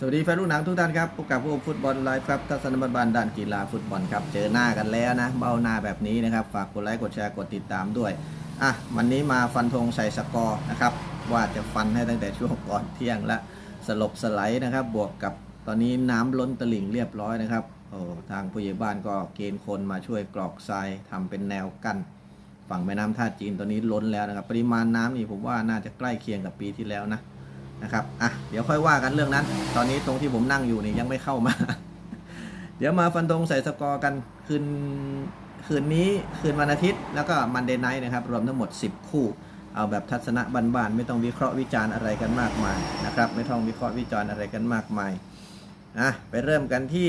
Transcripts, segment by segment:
สวัสดีแฟนลูกหนังทุกท่านครับพบกับผู้ฟุตบอลไลฟ์ครับทัศนบันบานด้านกีฬาฟุตบอลครับ เจอหน้ากันแล้วนะ เบ้าหน้าแบบนี้นะครับ ฝากกดไลค์ กดแชร์ กดติดตามด้วย อะ วันนี้มาฟันธงใส่สกอร์นะครับ ว่าจะฟันให้ตั้งแต่ช่วงก่อนเที่ยงและ สลบสไลด์นะครับ บวกกับตอนนี้น้ำล้นตลิ่งเรียบร้อยนะครับ โอ้ทางผู้ใหญ่บ้านก็เกณฑ์คนมาช่วยกรอกทรายทำเป็นแนวกั้น ฝั่งแม่น้ำท่าจีนตอนนี้ล้นแล้วนะครับ ปริมาณน้ำนี่ผมว่าน่าจะใกล้เคียงกับปีที่แล้วนะ นะครับ อะ เดี๋ยวค่อยว่ากันเรื่องนั้น ตอนนี้ตรงที่ผมนั่งอยู่นี่ยังไม่เข้ามา เดี๋ยวมาฟันธงใส่สกอร์กันคืนคืนนี้คืนวันอาทิตย์ แล้วก็มันเดย์ไนท์นะครับ รวมทั้งหมด 10 คู่ เอาแบบทัศนะบันๆ ไม่ต้องวิเคราะห์วิจารณ์อะไรกันมากมายนะครับ ไม่ต้องวิเคราะห์วิจารณ์อะไรกันมากมาย อะ ไปเริ่มกันที่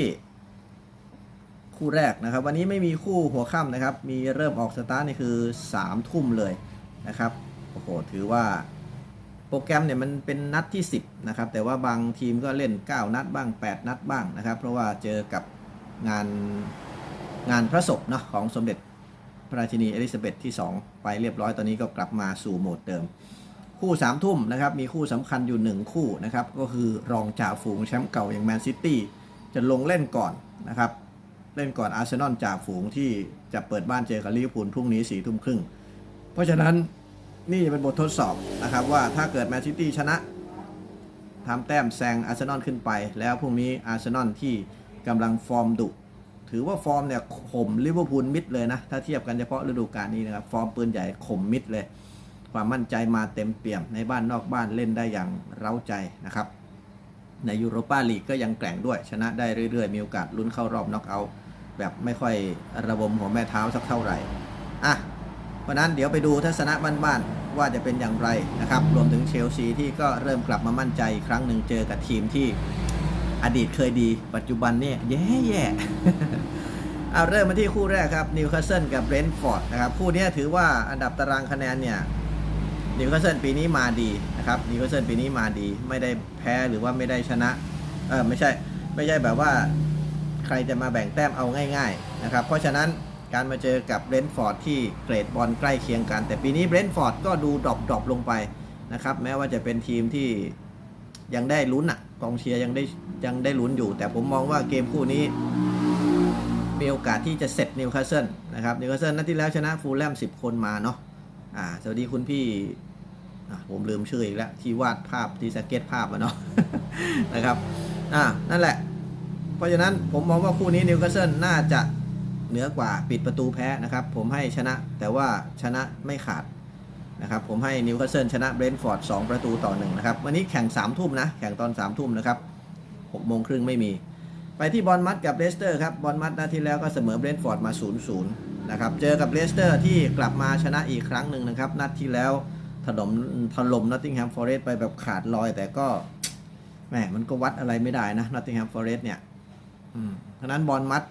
คู่แรกนะครับ วันนี้ไม่มีคู่หัวค่ำนะครับ มีเริ่มออกสตาร์ทนี่คือ3ทุ่มเลยนะครับ โอ้โห ถือว่า โปรแกรมเนี่ยมันเป็นนัดที่ 10นะครับแต่ว่าบางทีมก็เล่น 9 นัดบ้าง 8 นัดบ้างนะครับ เพราะว่าเจอกับงานงานพระศพเนาะของสมเด็จพระราชินีเอลิซาเบธที่ 2 ไปเรียบร้อยตอนนี้ก็กลับมาสู่โหมดเดิม คู่3ามทุ่มนะครับมีคู่สำคัญอยู่ 1 คู่นะครับก็คือรองจ่าฝูงแชมป์เก่าอย่างแมนซิตี้จะลงเล่นก่อนนะครับเล่นก่อนอาร์เซนอลจ่าฝูงที่จะเปิดบ้านเจอกับลิเวอร์พูลพรุ่งนี้4ี่ทุ่มครึ่งเพราะฉะนั้น นี่เป็นบททดสอบนะครับว่าถ้าเกิดแมนซิตี้ชนะทำแต้มแซงอาร์เซนอลขึ้นไป แล้วพรุ่งนี้อาร์เซนอลที่กำลังฟอร์มดุ ถือว่าฟอร์มเนี่ยข่มลิเวอร์พูลมิดเลยนะ ถ้าเทียบกันเฉพาะฤดูกาลนี้นะครับ ฟอร์มปืนใหญ่ข่มมิดเลย ความมั่นใจมาเต็มเปี่ยมในบ้านนอกบ้านเล่นได้อย่างเร้าใจนะครับ ในยูโรปาลีกก็ยังแกร่งด้วย ชนะได้เรื่อยๆ มีโอกาสลุ้นเข้ารอบน็อกเอาท์แบบไม่ค่อยระบมหัวแม่เท้าสักเท่าไหร่อะเพราะนั้นเดี๋ยวไปดูทัศนะบ้านๆ ว่าจะเป็นอย่างไรนะครับ รวมถึงเชลซีที่ก็เริ่มกลับมามั่นใจอีกครั้งหนึ่งเจอกับทีมที่อดีตเคยดี ปัจจุบันเนี่ยแย่ๆเอาเริ่มมาที่คู่แรกครับนิวคาสเซิลกับเบรนท์ฟอร์ดนะครับคู่นี้ถือว่าอันดับตารางคะแนนเนี่ยนิวคาสเซิลปีนี้มาดีนะครับนิวคาสเซิลปีนี้มาดี ไม่ได้แพ้หรือว่าไม่ได้ชนะเออไม่ใช่ไม่ใช่แบบว่าใครจะมาแบ่งแต้มเอาง่าย ๆ นะครับ เพราะฉะนั้น การมาเจอกับเบรนท์ฟอร์ดที่เกรดบอลใกล้เคียงกัน แต่ปีนี้เบรนท์ฟอร์ดก็ดูดรอปดรอปลงไปนะครับ แม้ว่าจะเป็นทีมที่ยังได้ลุ้นอะกองเชียร์ยังได้ยังได้ลุ้นอยู่ แต่ผมมองว่าเกมคู่นี้ มีโอกาสที่จะเสร็จนิวคาสเซิลนะครับนิวคาสเซิลนัดที่แล้วชนะฟูลแลม10 คนมาเนาะอ่าสวัสดีคุณพี่อะผมลืมชื่ออีกแล้วที่วาดภาพที่สเก็ตภาพอะเนาะนะครับอ่านั่นแหละ เพราะฉะนั้นผมมองว่าคู่นี้นิวคาสเซิลน่าจะ เหนือกว่าปิดประตูแพ้นะครับ ผมให้ชนะแต่ว่าชนะไม่ขาดนะครับผมให้นิวคาสเซิลชนะเบรนท์ฟอร์ด2ประตูต่อหนึ่งนะครับวันนี้แข่ง3ามทุ่มนะแข่งตอน3ามทุ่มนะครับ6โมงครึ่งไม่มี ไปที่บอลมัดกับเลสเตอร์ครับบอลมัดนัดที่แล้วก็เสมอเบรนท์ฟอร์ดมา0 0นะครับเจอกับเลสเตอร์ที่กลับมาชนะอีกครั้งหนึ่งนะครับนัดที่แล้วถล่มถล่มนอตติงแฮมฟอร์เรสต์ไปแบบขาดลอย แต่ก็แหมมันก็วัดอะไรไม่ได้นะนอตติงแฮมฟอร์เรสต์เนี่ยเพราะนั้นบอลมัด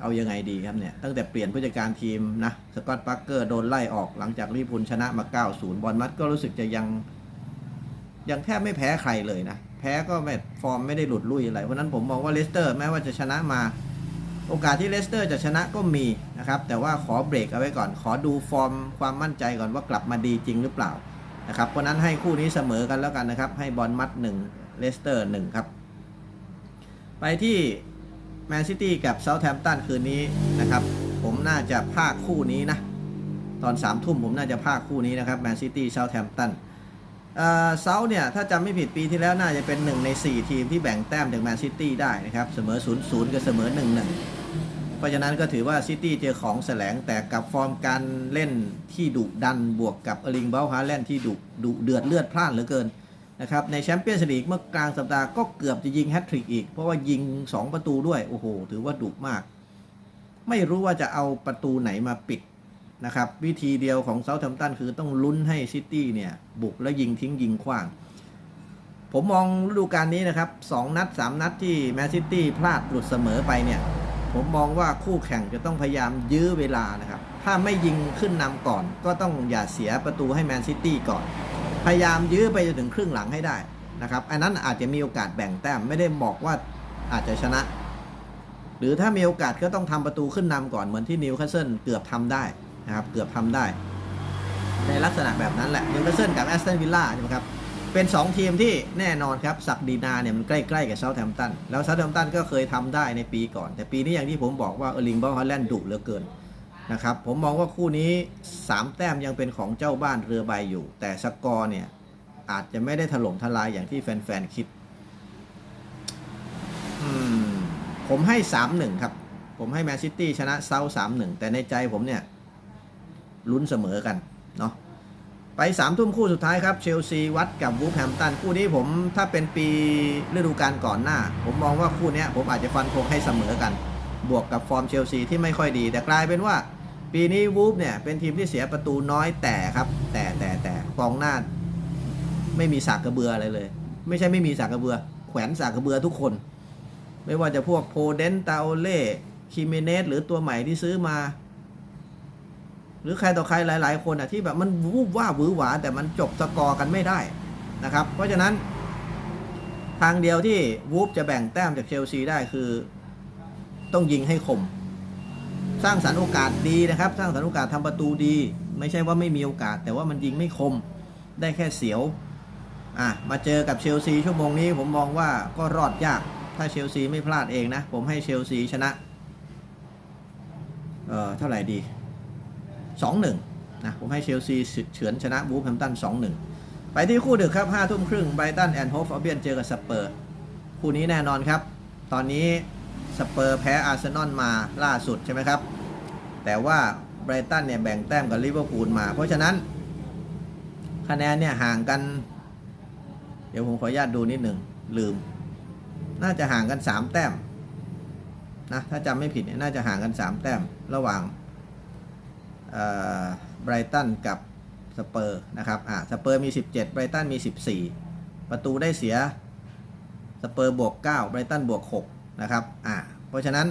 เอายังไงดีครับเนี่ย ตั้งแต่เปลี่ยนผู้จัดการทีมนะ สกอตต์ปักเกอร์โดนไล่ออกหลังจากลิเวอร์พูลชนะมา 9-0 บอลมัดก็รู้สึกจะยัง ยังแทบไม่แพ้ใครเลยนะ แพ้ก็ไม่ฟอร์มไม่ได้หลุดลุยอะไร เพราะนั้นผมมองว่าเลสเตอร์แม้ว่าจะชนะมา โอกาสที่เลสเตอร์จะชนะก็มีนะครับ แต่ว่าขอเบรกเอาไว้ก่อน ขอดูฟอร์มความมั่นใจก่อนว่ากลับมาดีจริงหรือเปล่านะครับ เพราะฉะนั้นให้คู่นี้เสมอกันแล้วกันนะครับ ให้บอลมัด1เลสเตอร์1ครับ ไปที่ แมนซิตี้กับเซาท์แ m ม t ตันคืนนี้นะครับ ผมน่าจะภาคคู่นี้นะ ตอน3ามทุ่มผมน่าจะภาคคู่นี้นะครับแมนซิตี้เซาท์แ m ม t ตันเซาเนี่ย ถ้าจำไม่ผิดปีที่แล้วน่าจะเป็น 1 ใน 4 ทีมที่แบ่งแต้มจากแมนซิตี้ได้นะครับ เสมอ 0 0 กับเสมอ 1 1 เพราะฉะนั้นก็ถือว่าซิตี้เจอของแสลงแต่กับฟอร์มการเล่นที่ดุดันบวกกับอลิงเบลฮาแลนด์ที่ดุดุเดือดเลือดพล่านเหลือเกิน นะครับในแชมเปี้ยนส์ลีกเมื่อกลางสัปดาห์ก็เกือบจะยิงแฮตทริกอีก เพราะว่ายิง 2 ประตูด้วย โอ้โห ถือว่าดุมาก ไม่รู้ว่าจะเอาประตูไหนมาปิดนะครับ วิธีเดียวของเซาท์แ m ม t ตันคือต้องลุ้นให้ซิตี้เนี่ยบุกแล้วยิงทิ้งยิงขว้าง ผมมองฤดูกาลนี้นะครับ 2 นัด 3 นัดที่แมนซิตี้พลาดหลุดเสมอไปเนี่ย ผมมองว่าคู่แข่งจะต้องพยายามยื้อเวลานะครับ ถ้าไม่ยิงขึ้นนำก่อน ก็ต้องอย่าเสียประตูให้แมนซิตี้ก่อน พยายามยื้อไปจนถึงครึ่งหลังให้ได้นะครับอันนั้นอาจจะมีโอกาสแบ่งแต้มไม่ได้บอกว่าอาจจะชนะ หรือถ้ามีโอกาสก็ต้องทำประตูขึ้นนำก่อนเหมือนที่นิวคาสเซิลเกือบทำได้นะครับเกือบทำได้ ในลักษณะแบบนั้นแหละนิวคาสเซิลกับแอสตันวิลล่าใช่ไหมครับเป็น 2 ทีมที่แน่นอนครับศักดินาเนี่ยมันใกล้ ๆ กับเซาท์แฮมป์ตันแล้วเซาท์แฮมป์ตันก็เคยทำได้ในปีก่อน แต่ปีนี้อย่างที่ผมบอกว่าเออร์ลิงบอลฮอลแลนด์ดุเหลือเกิน นะครับผมมองว่าคู่นี้ 3 แต้มยังเป็นของเจ้าบ้านเรือใบอยู่ แต่สกอร์เนี่ย อาจจะไม่ได้ถล่มทลายอย่างที่แฟนๆคิดผมให้ 3-1 ครับ ผมให้แมนซิตี้ชนะเซาท์3-1 แต่ในใจผมเนี่ยลุ้นเสมอกันเนาะไปสามทุ่มคู่สุดท้ายครับ เชลซีวัดกับวูฟแฮมป์ตันคู่นี้ผมถ้าเป็นปีฤดูกาลก่อนหน้า ผมมองว่าคู่นี้ผมอาจจะฟันธงให้เสมอกัน บวกกับฟอร์มเชลซีที่ไม่ค่อยดี แต่กลายเป็นว่า ปีนี้วูฟเนี่ย เป็นทีมที่เสียประตูน้อยแต่ครับ แต่แต่แต่กองหน้า ไม่มีสากกระเบืออะไรเลย ไม่ใช่ไม่มีสากกระเบือ แขวนสากกระเบือทุกคน ไม่ว่าจะพวกโพเดนตาโอเล่คิเมเนสหรือตัวใหม่ที่ซื้อมา หรือใครต่อใครหลาย ๆ คนอะที่แบบมันวูบว่าหวือหวา แต่มันจบสกอร์กันไม่ได้นะครับ เพราะฉะนั้นทางเดียวที่วูฟจะแบ่งแต้มจากเชลซีได้คือ ต้องยิงให้คม สร้างสรรค์โอกาสดีนะครับ สร้างสรรค์โอกาสทำประตูดี ไม่ใช่ว่าไม่มีโอกาส แต่ว่ามันยิงไม่คม ได้แค่เสียวอะมาเจอกับเชลซีชั่วโมงนี้ผมมองว่าก็รอดยาก ถ้าเชลซีไม่พลาดเองนะ ผมให้เชลซีชนะเอ่อเท่าไหร่ดี 2-1นะผมให้เชลซีเฉือนชนะบูฟแฮมตัน 2-1 ไปที่คู่ดึกครับ5ทุ่มครึ่งไบรตันแอนด์โฮฟอเบียนเจอกับสเปอร์ คู่นี้แน่นอนครับ ตอนนี้ สเปอร์แพ้อาร์เซนอลมาล่าสุดใช่ไหมครับ แต่ว่าไบรตันเนี่ยแบ่งแต้มกับลิเวอร์พูลมา เพราะฉะนั้น คะแนนเนี่ยห่างกัน เดี๋ยวผมขออนุญาตดูนิดหนึ่งลืม น่าจะห่างกัน 3 แต้มนะถ้าจำไม่ผิดเนี่ยน่าจะห่างกัน 3 แต้มระหว่างไบรตันกับสเปอร์นะครับอ่าสเปอร์มี 17ไบรตันมี 14 ประตูได้เสียสเปอร์บวก9ไบรตันบวก 6 นะครับอ่าเพราะฉะนั้น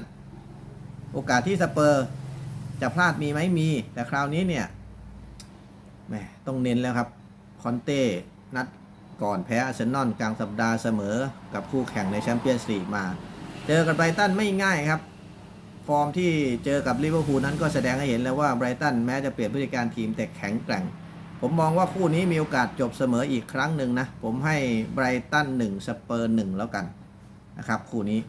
โอกาสที่สเปอร์จะพลาดมีไหมมี แต่คราวนี้เนี่ยแหมต้องเน้นแล้วครับ คอนเต้ นัดก่อนแพ้อาร์เซนอลกลางสัปดาห์เสมอกับคู่แข่งในแชมเปี้ยนส์ลีกมา เจอกับไบรตันไม่ง่ายครับ ฟอร์มที่เจอกับลิเวอร์พูลนั้นก็แสดงให้เห็นแล้วว่าไบรตันแม้จะเปลี่ยนผู้จัดการทีมแต่แข็งแกร่ง ผมมองว่าคู่นี้มีโอกาสจบเสมออีกครั้งหนึ่งนะ ผมให้ไบรตัน1สเปอร์1แล้วกันนะครับคู่นี้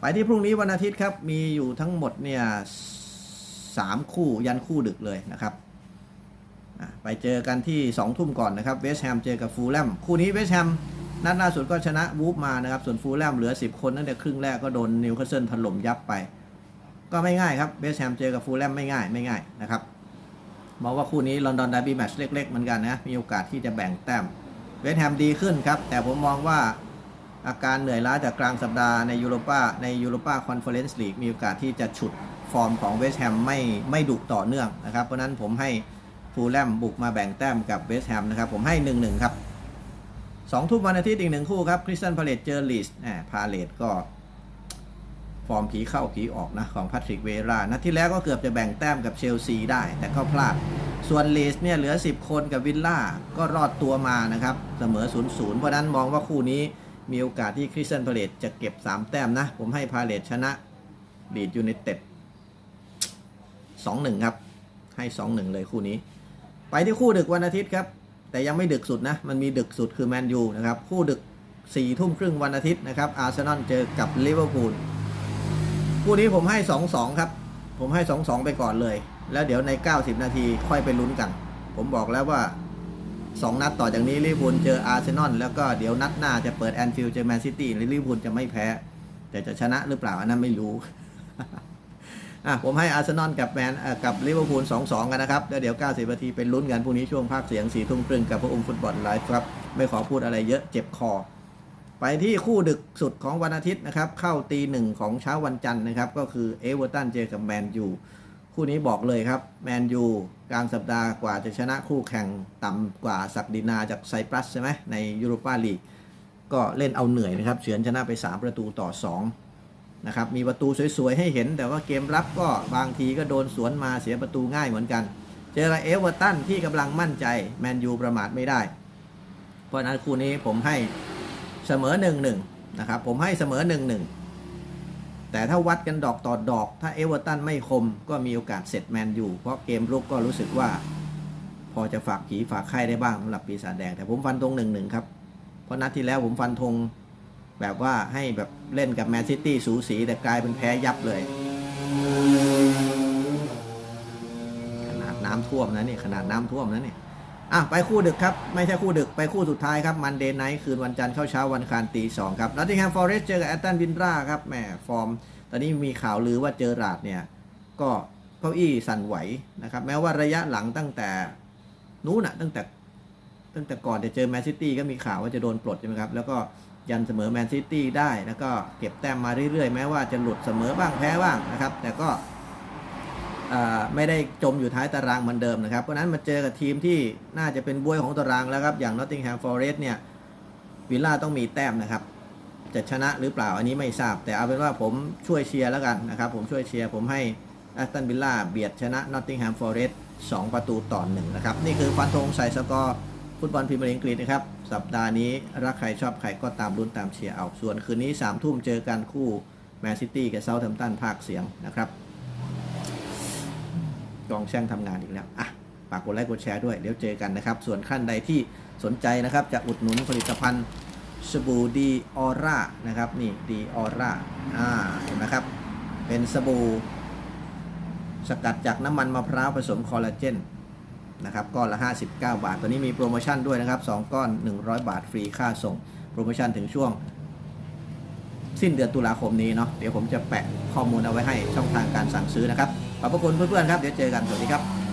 ไปที่พรุ่งนี้วันอาทิตย์ครับ มีอยู่ทั้งหมดเนี่ยสามคู่ยันคู่ดึกเลยนะครับไปเจอกันที่ 2 ทุ่มก่อนนะครับเวสต์แฮมเจอกับฟูลแลมคู่นี้เวสต์แฮมนัดล่าสุดก็ชนะวูฟมานะครับ ส่วนฟูลแลมเหลือ 10 คนตั้งแต่ครึ่งแรกก็โดนนิวคาสเซิลถล่มยับไป ก็ไม่ง่ายครับเวสต์แฮมเจอกับฟูลแลมไม่ง่ายไม่ง่ายนะครับมองว่าคู่นี้ลอนดอนดาร์บี้แมตช์เล็กๆเหมือนกันนะมีโอกาสที่จะแบ่งแต้มเวสต์แฮมดีขึ้นครับ แต่ผมมองว่า อาการเหนื่อยล้าจากกลางสัปดาห์ในยูโรปาในยูโรปาคอนเฟอเรนซ์ลีกมีโอกาสที่จะฉุดฟอร์มของเวสต์แฮมไม่ไม่ดุต่อเนื่องนะครับ เพราะนั้นผมให้ฟูลแลมบุกมาแบ่งแต้มกับเวสต์แฮมนะครับ ผมให้ 1-1 ครับสองทุ่มวันอาทิตย์อีกหนึ่งคู่ครับคริสตันพาเลตเจอลีสแหมพาเลตก็ ฟอร์มผีเข้าผีออกนะ ของแพทริกเวรานัดที่แล้วก็เกือบจะแบ่งแต้มกับเชลซีได้ แต่ก็พลาด ส่วนลีสเนี่ยเหลือ 10 คนกับวิลล่าก็รอดตัวมานะครับ เสมอ 0-0 เพราะนั้นมองว่าคู่นี้ มีโอกาสที่คริสเตันพาเลตจะเก็บ 3 แต้มนะ ผมให้พาเลตชนะลีดยูไนเต็ด2-1ครับ ให้2-1เลยคู่นี้ ไปที่คู่ดึกวันอาทิตย์ครับ แต่ยังไม่ดึกสุดนะ มันมีดึกสุดคือแมนยูนะครับ คู่ดึก4ทุ่มครึ่งวันอาทิตย์นะครับ อาร์เซนอลเจอกับลิเวอร์พูล คู่นี้ผมให้2-2ครับ ผมให้2-2ไปก่อนเลย แล้วเดี๋ยวใน 90 นาทีค่อยไปลุ้นกัน ผมบอกแล้วว่า สองนัดต่อจากนี้ลิเวอร์พูลเจออาร์เซนอลแล้วก็เดี๋ยวนัดหน้าจะเปิดแอนฟิลด์เจอแมนซิตี้ลิเวอร์พูลจะไม่แพ้ แต่จะชนะหรือเปล่าอันนั้นไม่รู้อะผมให้อาร์เซนอลกับแมนกับลิเวอร์พูล2-2 กันนะครับ แล้วเดี๋ยว 90นาทีเป็นลุ้นกันพรุ่งนี้ช่วงภาคเสียง4ทุ่มครึ่งกับพระองค์ฟุตบอลไลฟ์ครับ ไม่ขอพูดอะไรเยอะเจ็บคอ ไปที่คู่ดึกสุดของวันอาทิตย์นะครับ เข้าตีหนึ่งของเช้าวันจันทร์นะครับ ก็คือเอเวอร์ตันเจอกับแมนยู คู่นี้บอกเลยครับ แมนยูกลางสัปดาห์กว่าจะชนะคู่แข่งต่ำกว่าศักดินาจากไซปรัสใช่ไหมในยูโรปาลีกก็เล่นเอาเหนื่อยนะครับ เฉือนชนะไป 3 ประตูต่อ 2 นะครับ มีประตูสวยๆ ให้เห็น แต่ว่าเกมรับก็บางทีก็โดนสวนมาเสียประตูง่ายเหมือนกัน เจอเอเวอร์ตันที่กำลังมั่นใจ แมนยูประมาทไม่ได้ เพราะนั้นคู่นี้ผมให้เสมอ1นหนึ่งนะครับ ผมให้เสมอ1นหนึ่ง แต่ถ้าวัดกันดอกต่อดอก ถ้าเอเวอร์ตันไม่คมก็มีโอกาสเสร็จแมนอยู่ เพราะเกมรุกก็รู้สึกว่า พอจะฝากผีฝากไข้ได้บ้างสำหรับปีศาจแดง แต่ผมฟันตรงหนึ่งหนึ่งครับ เพราะนัดที่แล้วผมฟันธงแบบว่าให้แบบเล่นกับแมนซิตี้สูสี แต่กลายเป็นแพ้ยับเลย ขนาดน้ำท่วมนะนี่ขนาดน้ำท่วมนะนี่ อะไปคู่ดึกครับ ไม่ใช่คู่ดึกไปคู่สุดท้ายครับมันเดย์ไนท์คืนวันจันทร์เข้าเช้าวันคารตีสองครับนอตติงแฮมฟอเรสต์เจอกับแอตตันวินราครับแหมฟอร์ม ตอนนี้มีข่าวลือว่าเจอราดเนี่ย ก็เก้าอี้สั่นไหวนะครับ แม้ว่าระยะหลังตั้งแต่นู้นอะตั้งแต่ ตั้งแต่ก่อนจะเจอแมนซิตี้ก็มีข่าวว่าจะโดนปลดใช่ไหมครับ แล้วก็ยันเสมอแมนซิตี้ได้แล้วก็เก็บแต้มมาเรื่อยๆ แม้ว่าจะหลุดเสมอบ้างแพ้บ้างนะครับ แต่ก็ ไม่ได้จมอยู่ท้ายตารางเหมือนเดิมนะครับ เพราะนั้นมาเจอกับทีมที่น่าจะเป็นบวยของตารางแล้วครับ อย่างนอตติงแฮมฟอร์เรสต์เนี่ยวิลล่าต้องมีแต้มนะครับ จะชนะหรือเปล่าอันนี้ไม่ทราบ แต่เอาเป็นว่าผมช่วยเชียร์แล้วกันนะครับ ผมช่วยเชียร์ผมให้แอสตันวิลล่าเบียดชนะนอตติงแฮมฟอร์เรสต์2ประตูต่อหนึ่งนะครับ นี่คือฟันธงใส่สกอร์ฟุตบอลพรีเมียร์ลีกอังกฤษนะครับ สัปดาห์นี้รักใครชอบใครก็ตามลุ้นตามเชียร์เอา ส่วนคืนนี้3ามทุ่มเจอกันคู่แมนซิตี้กับเซาท์แฮมป์ตันภาคเสียงนะครับ กองแช่งทำงานอีกแล้วอะฝากกดไลค์กดแชร์ด้วยเดี๋ยวเจอกันนะครับ ส่วนขั้นใดที่สนใจนะครับ จะอุดหนุนผลิตภัณฑ์สบู่ดีออร่านะครับนี่ดีออร่าอ่าเห็นไหมครับ เป็นสบู่สกัดจากน้ำมันมะพร้าวผสมคอลลาเจนนะครับก้อนละ 59 บาท ตัวนี้มีโปรโมชั่นด้วยนะครับ 2 ก้อน 100 บาทฟรีค่าส่ง โปรโมชั่นถึงช่วง สิ้นเดือนตุลาคมนี้เนาะเดี๋ยวผมจะแปะข้อมูลเอาไว้ให้ช่องทางการสั่งซื้อนะครับขอบพระคุณเพื่อนๆครับเดี๋ยวเจอกันสวัสดีครับ